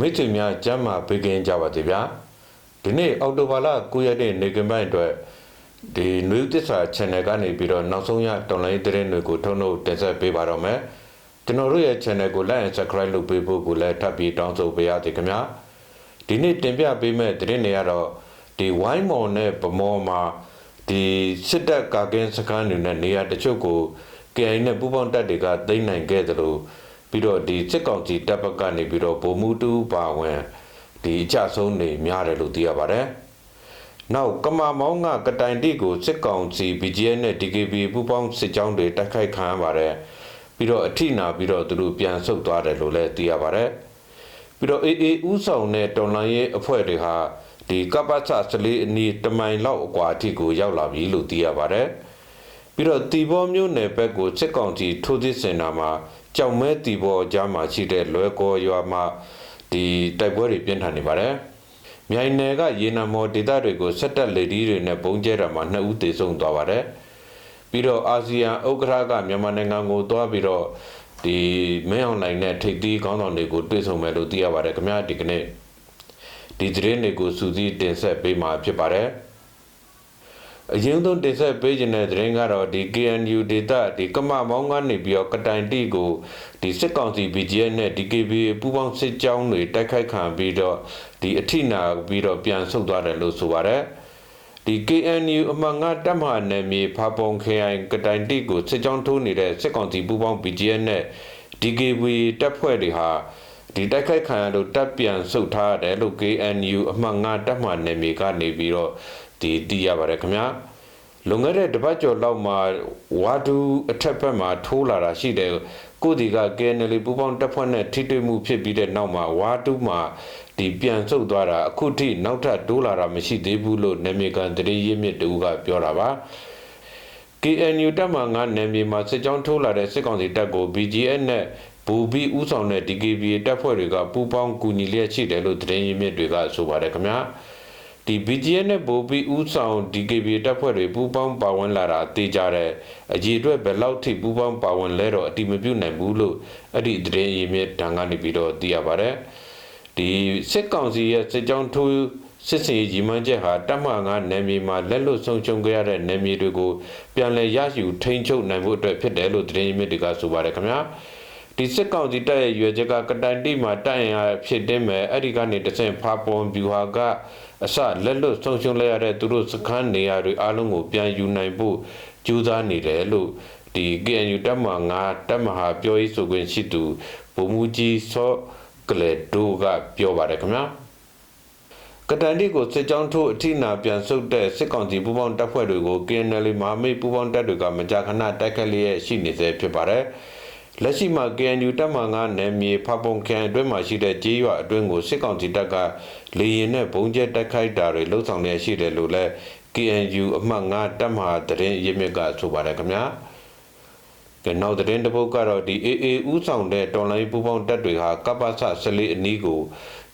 မိတ်ဆွေများကျမ်းမာပေးကင်းကြပါစေဗျာဒီနေ့အောက်တိုဘာလ9ရက်နေ့နေကင်းပိုင်းအတွက်ဒီနွေဦးသစ္စာ channel ကနေပြီးတော့နောက်ဆုံးရတော်လိုင်းသတင်းတွေကိုထုတ်နှုတ်တင်ဆက်ပေးပါတော့မယ်ကျွန်တော်တို့ရဲ့ channel ကို like and subscribe လုပ်ပေးဖို့ကိုလည်းထပ်ပြီးတောင်းဆိုပေးရစေခင်ဗျာဒီနေ့တင်ပြပေးမယ့်သတင်းတွေကတော့ဒီဝိုင်းမော်နဲ့ဗမော်မှာဒီစစ်တပ်ကာကင်းစခန်းတွေနဲ့နေရာတချို့ကို KI နဲ့ပူးပေါင်းတပ်တွေကသိမ်းနိုင်ခဲ့သလို ပြီးတော့ဒီစစ်ကောင်စီတပ်ဘက်ကနေပြီးတော့ဗိုလ်မှူးတူပါဝင်ဒီအကြဆုံးနေများတယ်လို့သိရပါတယ်။နောက်ကမာမောင်းကကတိုင်တိကိုစစ်ကောင်စီ BGN နဲ့ DKB ပူးပေါင်းစစ်ကြောင်းတွေတိုက်ခိုက်ခံရပါတယ်။ပြီးတော့အထိနာပြီးတော့သူတို့ပြန်ဆုတ်သွားတယ်လို့လည်းသိရပါတယ်။ပြီးတော့ AA ဥဆောင်တဲ့တော်လှန်ရေးအဖွဲ့တွေဟာဒီကပ္ပချစလေးအနီးတမိုင်လောက်အကွာအထိကိုရောက်လာပြီလို့သိရပါတယ်။ပြီးတော့တီဘောမျိုးနယ်ဘက်ကိုစစ်ကောင်စီထိုးစစ်ဆင်တာမှာ ကြောင်မဲတီဘောကြားမှာရှိတဲ့လွဲကောရွာမှာဒီတိုက်ပွဲတွေပြင်းထန်နေပါတယ်။မြိုင်နယ်ကရေနံမော်ဒေသတွေကိုဆက်တက်လေဒီတွေနဲ့ပုံကျဲတာမှာနှစ်ဦးသေဆုံးသွားပါတယ်။ပြီးတော့အာဆီယံဥက္ကဋ္ဌကမြန်မာနိုင်ငံကိုသွားပြီးတော့ဒီမင်းအောင်လှိုင်နဲ့ထိပ်သီးခေါင်းဆောင်တွေကိုတွေ့ဆုံမယ်လို့သိရပါတယ်ခင်ဗျာဒီကနေ့ဒီသတင်းတွေကိုစူးစီးတင်ဆက်ပေးမှာဖြစ်ပါတယ် အရင်ဆုံးတင်ဆက်ပေးခြင်းတဲ့သတင်းကတော့ဒီ KNU ဒေတာဒီကမမောင်းကနေပြီးတော့ကတိုင်တီကိုဒီစစ်ကောင်စီ BGN နဲ့ DKB ပူးပေါင်းစစ်ကြောင်းတွေတိုက်ခိုက်ခံပြီးတော့ဒီအထိနာပြီးတော့ပြန်ဆုတ်သွားတယ်လို့ဆိုပါတယ်ဒီ KNU အမှန်ငါတက်မှနယ်မြေဖာပုံခရိုင်ကတိုင်တီကိုစစ်ကြောင်းထိုးနေတဲ့စစ်ကောင်စီပူးပေါင်း BGN နဲ့ DKB တပ်ဖွဲ့တွေဟာဒီတိုက်ခိုက်ခံရလို့တပ်ပြန်ဆုတ်ထားရတယ်လို့ KNU အမှန်ငါတက်မှနယ်မြေကနေပြီးတော့ ဒီသိရပါတယ်ခင်ဗျာလွန်ခဲ့တဲ့တပတ်ကျော်လောက်မှာဝါဒူအထက်ဘက်မှာထိုးလာတာရှိတယ်ကိုဒီက KNL ပူပေါင်းတပ်ဖွဲ့နဲ့ထိတွေ့မှုဖြစ်ပြီးတဲ့နောက်မှာဝါဒူမှာဒီပြန်ဆုတ်သွားတာအခုထိနောက်ထပ်တိုးလာတာမရှိသေးဘူးလို့နေမြေကန်တရေရင်းမြစ်တူကပြောတာပါ KNU တပ်မှငါနယ်မြေမှာစစ်ကြောင်းထိုးလာတဲ့စစ်ကောင်စီတပ်ကို BGS နဲ့ဘူဘီဥဆောင်တဲ့ DKB တပ်ဖွဲ့တွေကပူးပေါင်းကူညီလျက်ရှိတယ်လို့သတင်းရင်းမြစ်တွေကဆိုပါတယ်ခင်ဗျာ ဒီ BGN နဲ့ဘူဘီဥဆောင် DKB တပ်ဖွဲ့တွေပူးပေါင်းပါဝင်လာတာတေးကြတဲ့အကြီးအတွက်ဘယ်လောက်ထိပူးပေါင်းပါဝင်လဲတော့အတိမပြုနိုင်ဘူးလို့အဲ့ဒီသတင်းရင်းမြစ်တန်ကနေပြီးတော့သိရပါတယ်ဒီစစ်ကောင်စီရဲ့စစ်ကြောင်းထိုးစစ်စင်ကြီးမှန်းချက်ဟာတပ်မငါနယ်မြေမှာလက်လွတ်ဆုံးရှုံးခဲ့ရတဲ့နယ်မြေတွေကိုပြန်လည်ရယူထိန်းချုပ်နိုင်ဖို့အတွက်ဖြစ်တယ်လို့သတင်းရင်းမြစ်တွေကဆိုပါတယ်ခင်ဗျာ ဒီစစ်ကောင်စီတပ်ရဲ့ရွေချက်ကကတိုင်တိမှာတိုက်ရင်ရဖြစ်တင်မဲ့အဲ့ဒီကနေတဆင့်ဖာပွန်ဗျူဟာကအစလက်လွတ်ဆုံးရှုံးလိုက်ရတဲ့သူတို့စခန်းနေရာတွေအားလုံးကိုပြန်ယူနိုင်ဖို့ကြိုးစားနေတယ်လို့ဒီ KNU တပ်မငါတပ်မဟာပြောရေးဆိုခွင့်ရှိသူဗိုလ်မှူးကြီးစောကလေဒိုကပြောပါတယ်ခင်ဗျာကတန်တီကိုစစ်ကြောင်းထိုးအထိနာပြန်ဆုတ်တဲ့စစ်ကောင်စီပူးပေါင်းတပ်ဖွဲ့တွေကို KNL မဟာမိတ်ပူးပေါင်းတပ်တွေကမကြာခဏတိုက်ခတ်လျက်ရှိနေစေဖြစ်ပါတယ်။ လက်ရှိမှာ KNU တပ်မှငါနယ်မြေဖပုံကန်အတွင်းမှာရှိတဲ့ကြေးရွာအတွင်းကိုစစ်ကောင်စီတပ်ကလေရင်နဲ့ဘုံကျဲတိုက်ခိုက်တာတွေလှုပ်ဆောင်နေရှိတယ်လို့လည်း KNU အမှတ်ငါတပ်မဟာတရင်ရင်းမြစ်ကဆိုပါတယ်ခင်ဗျာ။ကနောက်တရင်တစ်ပုတ်ကတော့ဒီ AA ဥဆောင်တဲ့တော်လိုင်းပူပေါင်းတပ်တွေဟာကပ္ပဆ14အနီးကို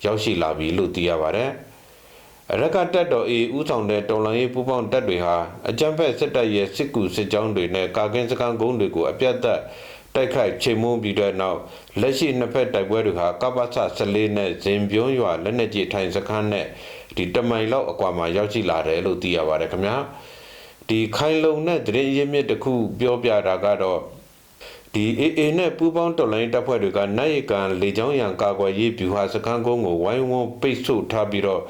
ရောက်ရှိလာပြီလို့သိရပါတယ်။ရက်ကတက်တော်အေဥဆောင်တဲ့တော်လှန်ရေးပူးပေါင်းတပ်တွေဟာအကြမ်းဖက်စစ်တပ်ရဲ့စစ်ကူစစ်ကြောင်းတွေနဲ့ကာကင်းစခန်းကုန်းတွေကိုအပြတ်သက် တိုက်ခိုက်ချိန်မုံပြီးတဲ့နောက်လက်ရှိနှစ်ဖက်တိုက်ပွဲတွေဟာကပ္ပဆ14နဲ့ဇင်ပြုံးရွာလက်နက်ကြီးထိုင်စခန်းနဲ့ဒီတမိုင်လောက်အကွာမှာရောက်ရှိလာတယ်လို့သိရပါတယ်ခင်ဗျာဒီခိုင်လုံတဲ့တရင်ရင်းမြစ်တစ်ခုပြောပြတာကတော့ ဒီ AA နဲ့ပူးပေါင်းတော်လိုင်းတပ်ဖွဲ့တွေကနိုင်ရကန်လေကြောင်းရန်ကာကွယ်ရေးဗျူဟာစခန်းကုန်းကိုဝိုင်းဝန်းပိတ်ဆို့ထားပြီးတော့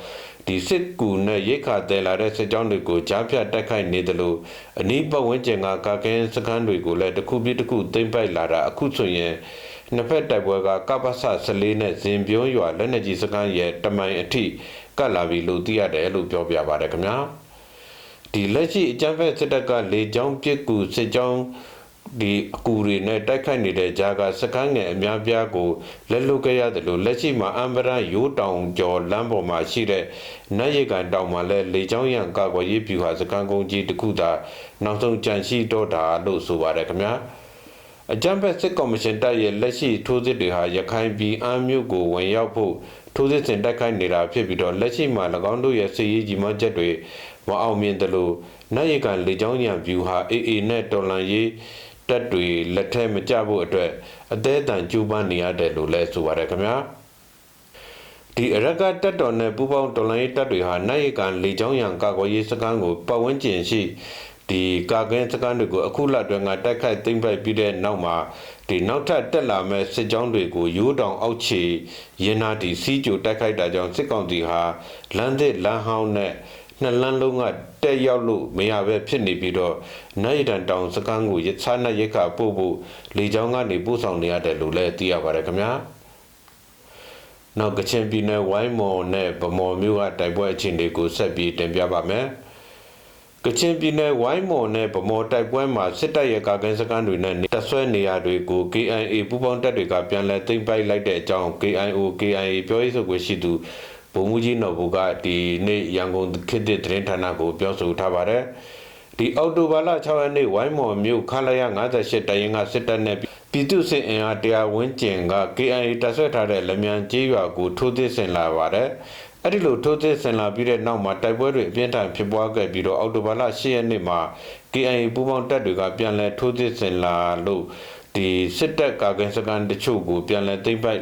ဒီစစ်ကူနဲ့ရိတ်ခါတဲလာတဲ့စစ်ကြောင်းတွေကိုကြားဖြတ်တိုက်ခိုက်နေတယ်လို့အနီးပတ်ဝန်းကျင်ကကာကင်းစခန်းတွေကိုလည်းတစ်ခုပြီးတစ်ခုသိမ်းပိုက်လာတာအခုဆိုရင်နှစ်ဖက်တိုက်ပွဲကကပ္ပဆ14နဲ့ဇင်ပြုံးရွာလက်နက်ကြီးစခန်းရဲ့တမိုင်အထိကတ်လာပြီလို့သိရတယ်လို့ပြောပြပါတယ်ခင်ဗျာဒီလက်ရှိအကြမ်းဖက်စစ်တပ်ကလေကြောင်းပစ်ကူစစ်ကြောင်း ဒီအကူတွေနဲ့တိုက်ခိုက်နေတဲ့ကြားကစကန်းငယ်အများပြားကိုလက်လွတ်ခဲ့ရတယ်လို့လက်ရှိမှာအမ်ဘရရိုးတောင်ကျော်လမ်းပေါ်မှာရှိတဲ့နတ်ရိတ်ကန်တောင်မှာလည်းလေချောင်းရံကာကွယ်ရေးဗျူဟာစကန်းကုန်းကြီးတစ်ခုသာနောက်ဆုံးကြန့်ရှိတော့တာလို့ဆိုပါတယ်ခင်ဗျာအကြံဖက်စစ်ကော်မရှင်တပ်ရဲ့လက်ရှိထိုးစစ်တွေဟာရခိုင်ပြည်အမ်းမြို့ကိုဝင်ရောက်ဖို့ထိုးစစ်ဆင်တိုက်ခိုက်နေတာဖြစ်ပြီးတော့လက်ရှိမှာ၎င်းတို့ရဲ့စစ်ရေးကြီးမားချက်တွေမအောင်မြင်သလိုနတ်ရိတ်ကန်လေချောင်းရံဗျူဟာ AA နဲ့တော်လန်ရေး တက်တွေလက်ထဲမကျဖို့အတွက်အသေးအတန်ကြိုးပမ်းနေရတယ်လို့လည်းဆိုပါတယ်ခင်ဗျာဒီအရကတက်တော်နဲ့ပူပေါင်းတော်လိုင်းတပ်တွေဟာနိုင်ရကန်လေချောင်းရံကာကွယ်ရေးစခန်းကိုပတ်ဝန်းကျင်ရှိဒီကာကင်းစခန်းတွေကိုအခုလအတွင်းကတိုက်ခိုက်သိမ်းပိုက်ပြီးတဲ့နောက်မှာဒီနောက်ထပ်တက်လာမဲ့စစ်ကြောင်းတွေကိုရိုးတောင်အောက်ခြေရင်နာတီစီးကြိုတိုက်ခိုက်တာကြောင့်စစ်ကောင်စီဟာလမ်းသစ်လမ်းဟောင်းနဲ့ နှစ်လမ်းလုံးကတက်ရောက်လို့မရပဲဖြစ်နေပြီးတော့နိုင်ရန်တောင်စခန်းကိုရချားနဲ့ရိတ်ခါပို့ဖို့လေချောင်းကနေပို့ဆောင်နေရတယ်လို့လည်းသိရပါတယ်ခင်ဗျာ။နောက်ကချင်ပြည်နယ်ဝိုင်းမော်နဲ့ဗမော်မြို့ကတိုက်ပွဲအခြေအနေကိုဆက်ပြီးတင်ပြပါမယ်။ကချင်ပြည်နယ်ဝိုင်းမော်နဲ့ဗမော်တိုက်ပွဲမှာစစ်တပ်ရဲ့ကာကင်းစခန်းတွေနဲ့တပ်ဆွဲနေရာတွေကို KIA ပူးပေါင်းတပ်တွေကပြန်လည်သိမ်းပိုက်လိုက်တဲ့အကြောင်း KIO KIA ပြောရေးဆိုခွင့်ရှိသူ ဗိုလ်မှူးကြီးနော်ဘူကဒီနေ့ရန်ကုန်ခေတ်သစ်သတင်းဌာနကိုပြောဆိုထားပါတယ်။ဒီအောက်တိုဘာလ6ရက်နေ့ဝိုင်းမော်မြို့ခလာရ58တိုင်ရင်ကစစ်တပ်နဲ့ပြည်သူ့စစ်အင်အားတရားဝန်းကျင်က KIA တပ်ဆွဲထားတဲ့လမြန်ကျေးရွာကိုထိုးသစ်ဆင်လာပါတယ်။အဲ့ဒီလိုထိုးသစ်ဆင်လာပြီးတဲ့နောက်မှာတိုက်ပွဲတွေအပြင်းထန်ဖြစ်ပွားခဲ့ပြီးတော့အောက်တိုဘာလ10ရက်နေ့မှာ KIA ပူးပေါင်းတပ်တွေကပြန်လည်ထိုးသစ်ဆင်လာလို့ဒီစစ်တပ်ကာကင်းစကန်တချို့ကိုပြန်လည်သိမ်းပိုက်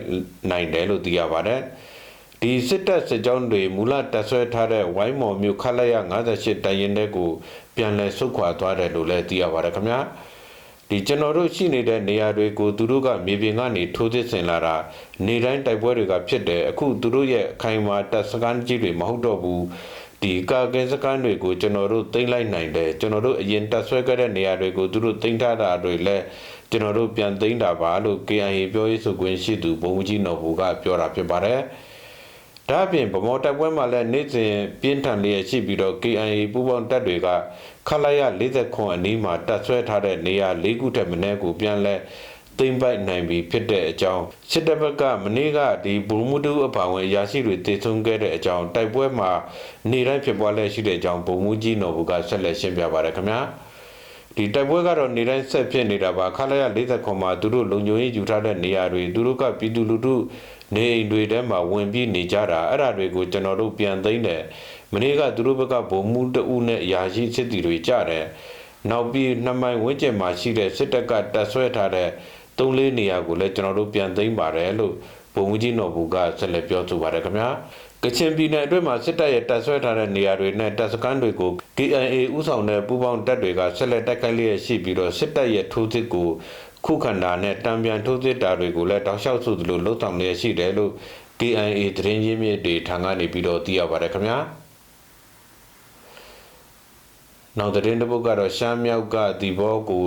နိုင်တယ်လို့သိရပါတယ်။ ဒီစစ်တပ်စစ်ကြောင်းတွေမူလတပ်ဆွဲထားတဲ့ဝိုင်းမော်မြို့ခလာရ58တိုင်ရင်တဲ့ကိုပြန်လည်ဆုတ်ခွာသွားတယ်လို့လည်းသိရပါတယ်ခင်ဗျာ။ဒီကျွန်တော်တို့ရှိနေတဲ့နေရာတွေကိုသူတို့ကမြေပြင်ကနေထိုးသစ်ဆင်လာတာနေတိုင်းတိုက်ပွဲတွေကဖြစ်တယ်အခုသူတို့ရဲ့အခိုင်အမာတပ်စခန်းကြီးတွေမဟုတ်တော့ဘူးဒီကာကင်းစခန်းတွေကိုကျွန်တော်တို့သိမ်းလိုက်နိုင်တယ်ကျွန်တော်တို့အရင်တပ်ဆွဲခဲ့တဲ့နေရာတွေကိုသူတို့သိမ်းထားတာတွေလည်းကျွန်တော်တို့ပြန်သိမ်းတာပါလို့ KIA ပြောရေးဆိုခွင့်ရှိသူဘုံကြီးနော်ဘူကပြောတာဖြစ်ပါတယ် ဒါအပြင်ဗမော်တပ်ပွဲမှာလည်းနေ့စဉ်ပြင်းထန်လျက်ရှိပြီးတော့ KIA ပူးပေါင်းတပ်တွေကခလာရ40ခွန်အနီးမှာတပ်ဆွဲထားတဲ့နေရာ၄ခုထက်မနည်းကိုပြန်လဲသိမ့်ပိုက်နိုင်ပြီဖြစ်တဲ့အကြောင်းစစ်တပ်ဘက်ကမနေ့ကဒီဘူမူတူအပါဝင်အရာရှိတွေတည်ဆုံခဲ့တဲ့အကြောင်းတိုက်ပွဲမှာနေတိုင်းဖြစ်ပွားလျက်ရှိတဲ့အကြောင်းပုံမှုကြီးနော်ဘူကဆက်လက်ရှင်းပြပါရခင်ဗျာ ဒီတိုက်ပွဲကတော့နေတိုင်းဆက်ဖြစ်နေတာပါခလာရ40ခွန်မှာသူတို့လုံခြုံရေးယူထားတဲ့နေရာတွေသူတို့ကပြည်သူလူထုနေအိမ်တွေထဲမှာဝင်ပြီးနေကြတာအဲ့ဒါတွေကိုကျွန်တော်တို့ပြန်သိမ်းတယ်မနေ့ကသူတို့ဘက်ကဗုံမှုတအုပ်နဲ့အရာရှိစစ်တီတွေကြတယ်နောက်ပြီးနှစ်မိုင်ဝန်းကျင်မှာရှိတဲ့စစ်တပ်ကတပ်ဆွဲထားတဲ့သုံးလေးနေရာကိုလည်းကျွန်တော်တို့ပြန်သိမ်းပါတယ်လို့ဗိုလ်မှူးကြီးနော်ဘူကဆက်လက်ပြောဆိုပါတယ်ခင်ဗျာ ကချင်ပြည်နယ်အတွင်းမှာစစ်တပ်ရဲ့တပ်ဆွဲထားတဲ့နေရာတွေနဲ့တပ်စခန်းတွေကို KIA ဥဆောင်တဲ့ပူးပေါင်းတပ်တွေကဆက်လက်တိုက်ခိုက်လျက်ရှိပြီးတော့စစ်တပ်ရဲ့ထိုးစစ်ကိုခုခံတာနဲ့တံပြန်ထိုးစစ်တာတွေကိုလည်းတောက်လျှောက်ဆိုသလိုလှုပ်ဆောင်လျက်ရှိတယ်လို့ KIA သတင်းရင်းမြစ်တွေထံကနေပြီးတော့သိရပါတယ်ခင်ဗျာနောက်သတင်းတစ်ပုဒ်ကတော့ရှမ်းမြောက်ကဒီဘောကို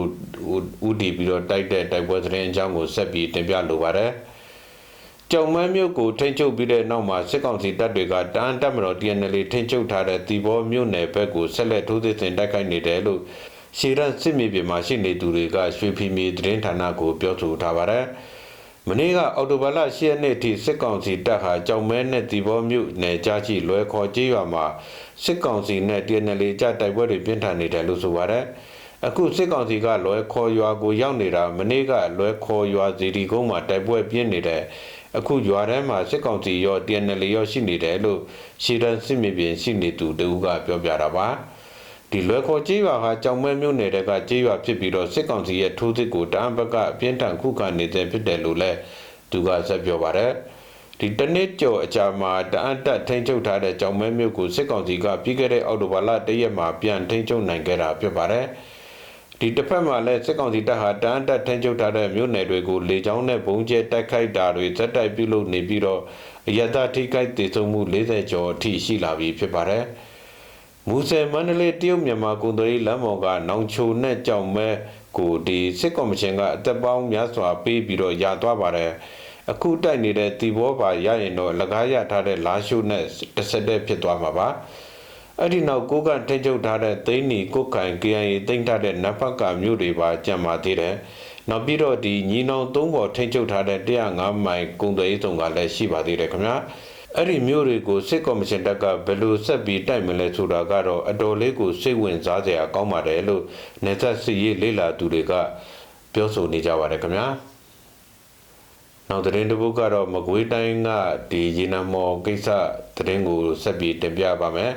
ဥတီပြီးတော့တိုက်တဲ့တိုက်ပွဲသတင်းအကြောင်းကိုဆက်ပြီးတင်ပြလိုပါတယ်။ ကြောင်မန်းမြို့ကိုထိန်းချုပ်ပြီးတဲ့နောက်မှာစစ်ကောင်စီတပ်တွေကတန်တပ်မတော် TNL ထိန်းချုပ်ထားတဲ့ဒီဘောမြို့နယ်ဘက်ကိုဆက်လက်ထိုးစစ်ဆင်တိုက်ခိုက်နေတယ်လို့ရှေရန်စစ်မြေပြင်မှာရှိနေသူတွေကရွှေဖီမီသတင်းဌာနကိုပြောဆိုထားပါတယ်။မနေ့ကအော်တိုဘာလ10ရက်နေ့ထိစစ်ကောင်စီတပ်ဟာကြောင်မဲနဲ့ဒီဘောမြို့နယ်ကြားရှိလွယ်ခေါ်ကျေးရွာမှာစစ်ကောင်စီနဲ့ TNL ကြတိုက်ပွဲတွေပြင်းထန်နေတယ်လို့ဆိုပါတယ်။အခုစစ်ကောင်စီကလွယ်ခေါ်ရွာကိုရောက်နေတာမနေ့ကလွယ်ခေါ်ရွာစီဒီကုန်းမှာတိုက်ပွဲပြင်းနေတယ်။ အခုရွာထဲမှာစစ်ကောင်စီရော TNL ရောရှိနေတယ်လို့ရှီရန်စစ်မြေပြင်ရှိနေသူတူကပြောပြတာပါ။ဒီလွယ်ခေါ်ကြေးရွာဟာကြောင်မဲမြို့နယ်ကကြေးရွာဖြစ်ပြီးတော့စစ်ကောင်စီရဲ့ထိုးစစ်ကိုတအံဘက်ကအပြင်းထန်ခုခံနေတဲ့ဖြစ်တယ်လို့လည်းသူကဆက်ပြောပါတယ်။ဒီတနစ်ကျော်အကြာမှာတအံ့တက်ထိန်းချုပ်ထားတဲ့ကြောင်မဲမြို့ကိုစစ်ကောင်စီကပြီးခဲ့တဲ့အောက်တိုဘာလ၁ရက်မှာပြန်ထိန်းချုပ်နိုင်ခဲ့တာဖြစ်ပါတယ်။ ဒီတစ်ဖက်မှာလည်းစစ်ကောင်စီတပ်ဟာတအံ့တက်ထိန်းချုပ်ထားတဲ့မြို့နယ်တွေကိုလေကြောင်းနဲ့ဘုံကျဲတိုက်ခိုက်တာတွေဇက်တိုက်ပြုလုပ်နေပြီးတော့အယတထိခိုက်တည်ဆုံမှု40ကျော်အထိရှိလာပြီဖြစ်ပါတယ်။မူဆယ်မန္တလေးတရုတ်မြန်မာကုန်သွယ်ရေးလမ်းပေါ်ကနောင်ချိုနဲ့ကြောင်မဲကိုဒီစစ်ကော်မရှင်ကအသက်ပေါင်းများစွာပေးပြီးတော့ရာသွားပါတယ်။အခုတိုက်နေတဲ့တီဘောပါရရင်တော့လကားရထားတဲ့လာရှုနဲ့တစ်ဆက်တည်းဖြစ်သွားမှာပါ အဲ့ဒီနောက်ကိုကထိချုပ်ထားတဲ့သိန်းနီကိုကင် KIA သိမ်းထားတဲ့နဖတ်ကာမြို့တွေပါကြံပါသေးတယ်နောက်ပြီးတော့ဒီညီနောင်သုံးပေါ်ထိချုပ်ထားတဲ့105မိုင်ကုံသွေးစုံကလည်းရှိပါသေးတယ်ခင်ဗျာအဲ့ဒီမျိုးတွေကိုစစ်ကော်မရှင်တပ်ကဘယ်လိုဆက်ပြီးတိုက်မလဲဆိုတာကတော့အတော်လေးကိုစိတ်ဝင်စားစရာကောင်းပါတယ်လို့နေသက်စီရေးလေ့လာသူတွေကပြောဆိုနေကြပါတယ်ခင်ဗျာနောက်သတင်းတစ်ပုဒ်ကတော့မကွေးတိုင်းကဒီရေနံမော်ကိစ္စသတင်းကိုဆက်ပြီးတင်ပြပါမယ်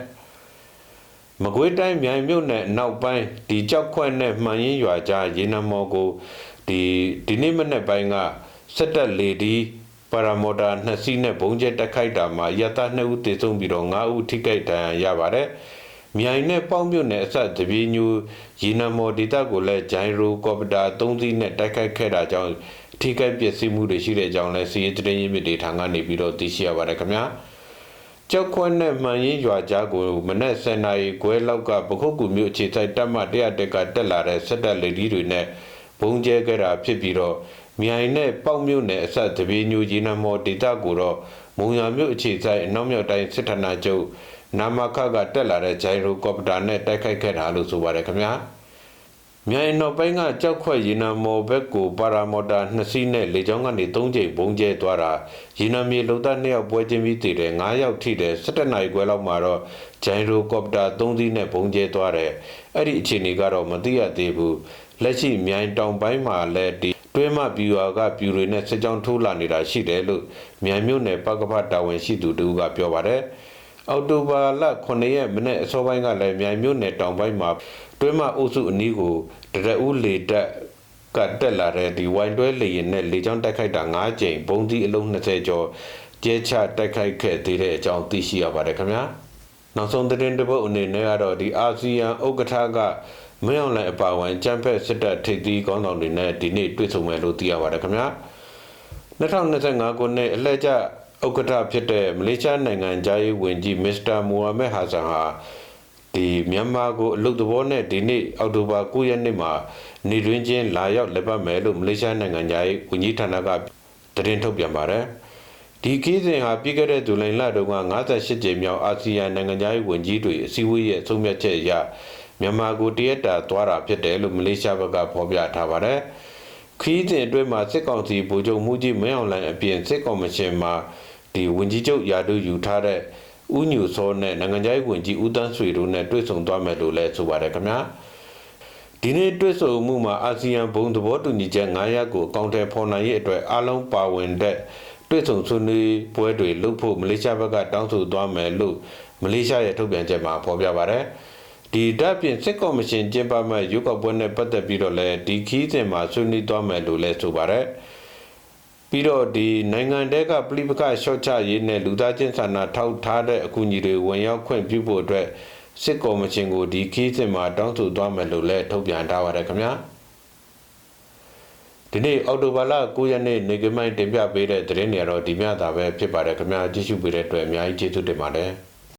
မကွေးတိုင်းမြိုင်မြို့နယ်နောက်ပိုင်းဒီကြောက်ခွက်နဲ့မှန်ရင်ရွာကြားရေနံမော်ကိုဒီဒီနေ့မနေ့ပိုင်းကစက်တက်လေဒီပါရာမော်တာနှစ်စီးနဲ့ဘုံကျဲတက်ခိုက်တာမှာရတနှစ်ဦးသေဆုံးပြီးတော့9ဦးထိခိုက်ဒဏ်ရာရပါတယ်။မြိုင်နဲ့ပေါင်းမြို့နယ်အစပ်တပြေညူရီနမော်ဒေတာကိုလည်းဂျိုင်ရိုကော်ပတာ3စီးနဲ့တိုက်ခိုက်ခဲ့တာကြောင့်ထိခိုက်ပျက်စီးမှုတွေရှိတဲ့အကြောင်းလည်းစီးရီးတရင်ရင်းမြစ်တွေထံကနေပြီးတော့သိရှိရပါတယ်ခင်ဗျာ။ ကြောက်ခွန်းနဲ့မှန်ရင်ရွာကြားကိုမနက်7:00နာရီခွဲလောက်ကပခုတ်ကူမြို့အခြေစိုက်တပ်မ100တက်ကတက်လာတဲ့စစ်တပ်လေဒီတွေနဲ့ဘုံကျဲခဲ့တာဖြစ်ပြီးတော့မြိုင်နဲ့ပေါက်မြို့နယ်အစပ်တပြေညူကြီးနမောဒေတာကိုတော့မုံရမြို့အခြေစိုက်အနောက်မြောက်တိုင်းစစ်ဌာနချုပ်နာမခကတက်လာတဲ့ဂျိုင်ရိုကော်ပတာနဲ့တိုက်ခိုက်ခဲ့တာလို့ဆိုပါတယ်ခင်ဗျာ။ မြိုင်နောက်ပိုင်းကကြောက်ခွက်ရေနံမော်ဘက်ကိုပါရာမော်တာနှစ်စီးနဲ့လေကြောင်းကနေ၃ကြိမ်ဘုံကျဲသွားတာရေနံမြေလုံသားနှစ်ယောက်ပွဲချင်းပြီးတည်တယ်၅ယောက်ထိတယ်၁၇နိုင်ခွဲလောက်မှာတော့ဂျိုင်ရိုကော်ပတာ၃စီးနဲ့ဘုံကျဲသွားတယ်အဲ့ဒီအခြေအနေကတော့မသိရသေးဘူးလက်ရှိမြိုင်တောင်ပိုင်းမှာလည်းဒီတွဲမပြူဟာကပြူတွေနဲ့စစ်ကြောင်းထိုးလာနေတာရှိတယ်လို့မြိုင်မြို့နယ်ပကဖတာဝန်ရှိသူတူကပြောပါတယ်အော်တိုဘာလ9ရက်မနေ့အစောပိုင်းကလည်းမြိုင်မြို့နယ်တောင်ပိုင်းမှာ တွဲမအုပ်စုအနီးကိုတရဦးလေတက်ကတက်လာတဲ့ဒီဝိုင်တွဲလေရင်နဲ့လေကြောင်းတိုက်ခိုက်တာ9ကြိမ်ဘုံသီးအလုံး20ကျော်ကျဲချတိုက်ခိုက်ခဲ့သေးတဲ့အကြောင်းသိရှိရပါတယ်ခင်ဗျာနောက်ဆုံးသတင်းတစ်ပုဒ်အနေနဲ့ကတော့ဒီအာဆီယံဥက္ကဋ္ဌကမင်းအောင်လှိုင်အပါအဝင်ကြမ်းဖက်စစ်တပ်ထိပ်သီးခေါင်းဆောင်တွေနဲ့ဒီနေ့တွေ့ဆုံမယ်လို့သိရပါတယ်ခင်ဗျာ2025ခုနှစ်အလှည့်ကျဥက္ကဋ္ဌဖြစ်တဲ့မလေးရှားနိုင်ငံသားရေးဝန်ကြီးမစ္စတာမူဟာမက်ဟာဆန်ဟာ ဒီမြန်မာကိုအလုတ်သဘောနဲ့ဒီနေ့အောက်တိုဘာ9ရက်နေ့မှာနေတွင်ချင်းလာရောက်လက်ပတ်မယ်လို့မလေးရှားနိုင်ငံသားရေးဝန်ကြီးဌာနကသတင်းထုတ်ပြန်ပါတယ်ဒီခီးစဉ်ဟာပြီးခဲ့တဲ့ဇူလိုင်လတုန်းက58ကြိမ်မြောက်အာဆီယံနိုင်ငံသားရေးဝန်ကြီးတွေအစည်းအဝေးရဲ့အဆုံးဖြတ်ချက်အရမြန်မာကိုတရက်တာသွားတာဖြစ်တယ်လို့မလေးရှားဘက်ကဖော်ပြထားပါတယ်ခီးစဉ်အတွင်းမှာစစ်ကောင်စီဗိုလ်ချုပ်မှုကြီးမင်းအောင်လှိုင်အပြင်စစ်ကော်မရှင်မှာဒီဝန်ကြီးချုပ်ယာဒူယူထားတဲ့ ဦးညူစောနဲ့နိုင်ငံခြားရေးဝန်ကြီးဦးတန်းဆွေတို့နဲ့တွေ့ဆုံသွားမယ်လို့လည်းဆိုပါတယ်ခင်ဗျာဒီနေ့တွေ့ဆုံမှုမှာအာဆီယံဘုံသဘောတူညီချက်9ရပ်ကိုအကောင့်ထဲဖော်နိုင်ရေးအတွက်အားလုံးပါဝင်တဲ့တွေ့ဆုံဆွေးနွေးပွဲတွေလုပ်ဖို့မလေးရှားဘက်ကတောင်းဆိုသွားမယ်လို့မလေးရှားရဲ့ထုတ်ပြန်ချက်မှာဖော်ပြပါတယ်ဒီတပ်ပြင်စစ်ကော်မရှင်ကျင်းပမဲ့ရုပ်ောက်ပွဲနဲ့ပတ်သက်ပြီးတော့လည်းဒီခီးစဉ်မှာဆွေးနွေးသွားမယ်လို့လည်းဆိုပါတယ် ပြီးတော့ဒီနိုင်ငံတဲကပြိပခရှော့ချရေးနဲ့လူသားချင်းစာနာထောက်ထားတဲ့အကူအညီတွေဝင်ရောက်ခွင့်ပြုဖို့အတွက်စစ်ကော်မရှင်ကိုဒီခီးစဉ်မှာတောင်းဆိုသွားမယ်လို့လည်းထုတ်ပြန်ထားပါတယ်ခင်ဗျာဒီနေ့အော်တိုဘာလ9ရက်နေ့နေကမိုင်းတင်ပြပေးတဲ့သတင်းတွေကတော့ဒီမြတာပဲဖြစ်ပါတယ်ခင်ဗျာကြည့်ရှုပေးတဲ့အတွက်အများကြီးကျေးဇူးတင်ပါတယ်